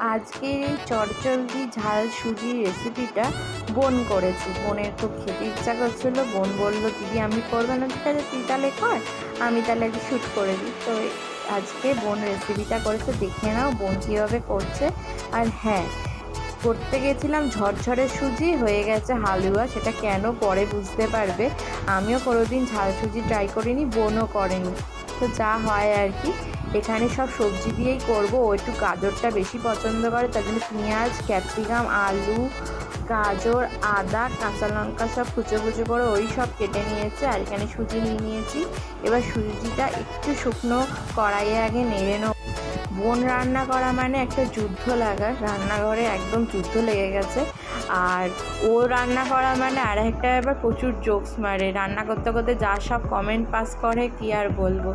আজকের এই চটচলদি ঝাল সুজি রেসিপিটা বোন করেছি। বোনের খুব খেতে ইচ্ছা করছিল। বোন বলল, দিদি, আমি করব না। ঠিক আছে, তুই তাহলে কর। আমি তাহলে একটু শ্যুট করে দিই। তো আজকে বোন রেসিপিটা করেছে। দেখে নাও বোন কীভাবে করছে। আর হ্যাঁ করতে গেছিলাম ঝরঝরে সুজি, হয়ে গেছে হালুয়া। সেটা কেন পরে বুঝতে পারবে। আমিও কোনোদিন ঝাল সুজি ট্রাই করিনি, বোনও করেনি। তো যা হয় আর কি। এখানে সব সবজি দিয়েই করব। ও একটু গাজরটা বেশি পছন্দ করে, তার জন্য পেঁয়াজ, ক্যাপসিকাম, আলু, গাজর, আদা, কাঁচা লঙ্কা সব কুচো কুচো করে ওই সব কেটে নিয়েছে আর এখানে সুজি নিয়ে নিয়েছি। এবার সুজিটা একটু শুকনো কড়াইয়ে আগে নেড়ে নেব। বোন রান্না করা মানে একটা যুদ্ধ লাগা। রান্নাঘরে একদম যুদ্ধ লেগে গেছে। আর ও রান্না করা মানে আর একটা এবার প্রচুর জোকস মারে। রান্না করতে করতে যা সব কমেন্ট পাস করে, কি আর বলব?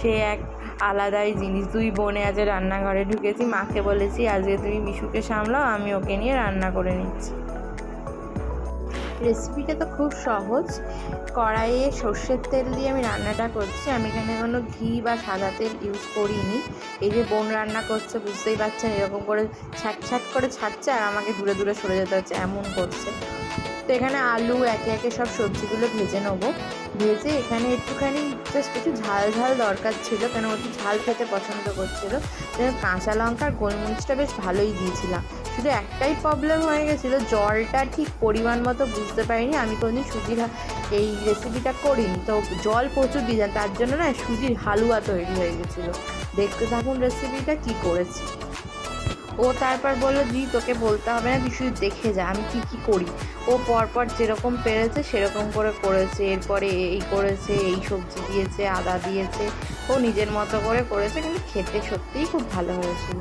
সে এক আলাদাই জিনিস। দুই বোনে আজ রান্নাঘরে ঢুকেছি, মাকে বলেছি, আজকে তুমি মিশুকে সামলাও, আমি ওকে নিয়ে রান্না করে নিচ্ছি। রেসিপিটা তো খুব সহজ। কড়াইয়ে সর্ষের তেল দিয়ে আমি রান্নাটা করছি। আমি এখানে কোনো ঘি বা সাদা তেল ইউজ করিনি। এই যে বোন রান্না করছে, বুঝতেই পারছেন, এরকম করে ছাট ছ্যাট করে ছাড়ছে আর আমাকে দূরে দূরে সরে যেতে হচ্ছে, এমন করছে। তো এখানে আলু, একে একে সব সবজিগুলো ভেজে নেব। ভেজে এখানে একটুখানি জাস্ট একটু ঝাল ঝাল দরকার ছিল, কেন ও একটু ঝাল খেতে পছন্দ করছিল। কাঁচা লঙ্কা আর গোলমরিচটা বেশ ভালোই দিয়েছিলাম। শুধু একটাই প্রবলেম হয়ে গেছিল, জলটা ঠিক পরিমাণ মতো বুঝতে পারিনি। আমি কোনোদিন সুজির এই রেসিপিটা করিনি। তো জল প্রচুর দিয়েছিলাম, তার জন্য না সুজির হালুয়া তৈরি হয়ে গেছিল। দেখতে থাকুন রেসিপিটা কি করেছি। ও তারপর বলল দি তোকে বলতে হবে না, তুই শুধু দেখে যা, আমি কী কী করি। ও পরপর যেরকম পেরেছে সেরকম করে করেছে, এরপরে এই করেছে, এই সবজি দিয়েছে, আদা দিয়েছে, ও নিজের মতো করে করেছে, কিন্তু খেতে সত্যিই খুব ভালো হয়েছিল।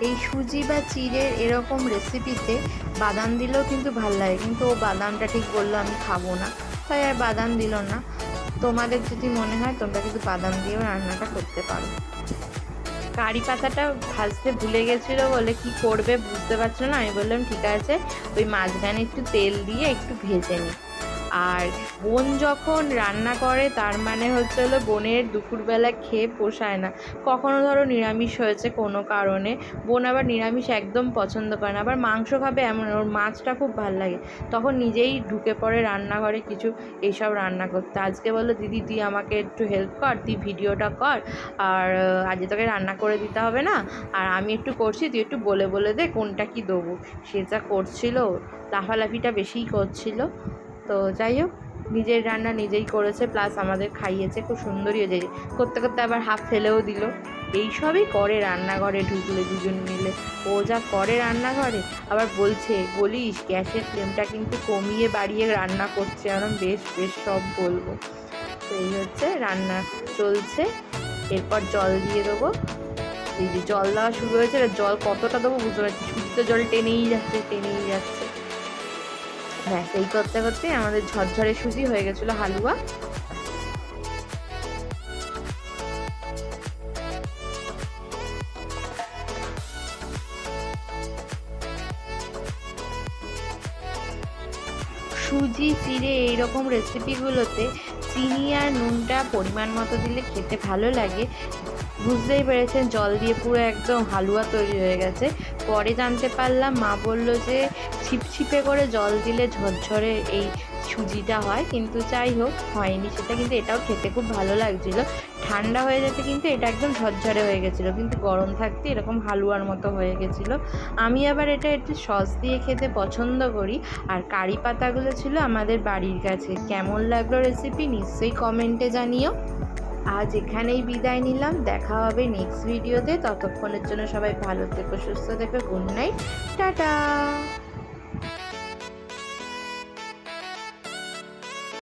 এই সুজি বা চিড়ের এরকম রেসিপিতে বাদাম দিলেও কিন্তু ভালো লাগে। কিন্তু ও বাদামটা ঠিক বলল, আমি খাব না। তাই আর বাদাম দিল না। তোমাদের যদি মনে হয়, তোমরা কিন্তু বাদাম দিয়েও রান্নাটা করতে পারো। কারি পাতাটা ভাজতে ভুলে গেছিল বলে কি করবে বুঝতে পারছিল না? আমি বললাম, ঠিক আছে। ওই মাঝখানে একটু তেল দিয়ে একটু ভেজে নিই। আর বোন যখন রান্না করে, তার মানে হচ্ছে হলো বোনের দুপুরবেলা খেয়ে পোষায় না। কখনো ধরো নিরামিষ হয়েছে কোনো কারণে, বোন আবার নিরামিষ একদম পছন্দ করে না। আবার মাংস খাবে এমন, ওর মাছটা খুব ভালো লাগে। তখন নিজেই ঢুকে পড়ে রান্নাঘরে কিছু এইসব রান্না করতে। আজকে বলল, দিদি, তুই আমাকে একটু হেল্প কর, তুই ভিডিওটা কর। আর আজকে তোকে রান্না করে দিতে হবে না। আর আমি একটু করছি, তুই একটু বলে বলে দে কোনটা কি দেবো। সে যা করছিল, লাফালাফিটা বেশিই করছিল। তো যাই হোক, নিজের রান্না নিজেই করেছে প্লাস আমাদের খাইয়েছে, খুব সুন্দরই হয়েছে। করতে করতে আবার হাফ ফেলেও দিল। এইসবই করে রান্নাঘরে ঢুকলে দুজন মিলে। ও যা করে রান্নাঘরে, আবার বলছে, বলিস, গ্যাসের ফ্লেমটা কিন্তু কমিয়ে বাড়িয়ে রান্না করছে এখন বেশ বেশ সব বলব। তো এই হচ্ছে রান্না চলছে। এরপর জল দিয়ে দেবো। এই যে জল দেওয়া শুরু হয়েছে জল কতটা দেবো বুঝতে পারছি শুদ্ধ জল টেনেই যাচ্ছে টেনেই যাচ্ছে। ব্যাস এই করতে করতে আমাদের ঝরঝরে সুজি হয়ে গেছিল হালুয়া। সুজি চিড়ে এইরকম রেসিপিগুলোতে চিনি আর নুনটা পরিমাণ মতো দিলে খেতে ভালো লাগে। বুঝতেই পেরেছেন, জল দিয়ে পুরো একদম হালুয়া তৈরি হয়ে গেছে। পরে জানতে পারলাম, মা বলল যে ছিপছিপে করে জল দিলে ঝরঝরে এই সুজিটা হয়, কিন্তু যাই হোক, হয়নি। সেটা কিন্তু এটাও খেতে খুব ভালো লাগছিল। ঠান্ডা হয়ে যেতে কিন্তু এটা একদম ঝরঝরে হয়ে গেছিল, কিন্তু গরম থাকতে এরকম হালুয়ার মতো হয়ে গেছিল। আমি আবার এটা একটু সস দিয়ে খেতে পছন্দ করি। আর কারি পাতাগুলো ছিল আমাদের বাড়ির কাছে। কেমন লাগল রেসিপি নিশ্চয়ই কমেন্টে জানিও। আজ এখানেই বিদায় নিলাম। দেখা হবে নেক্সট ভিডিওতে ততক্ষণের জন্য সবাই ভালো থেকো, সুস্থ থেকো। Good night ta-ta.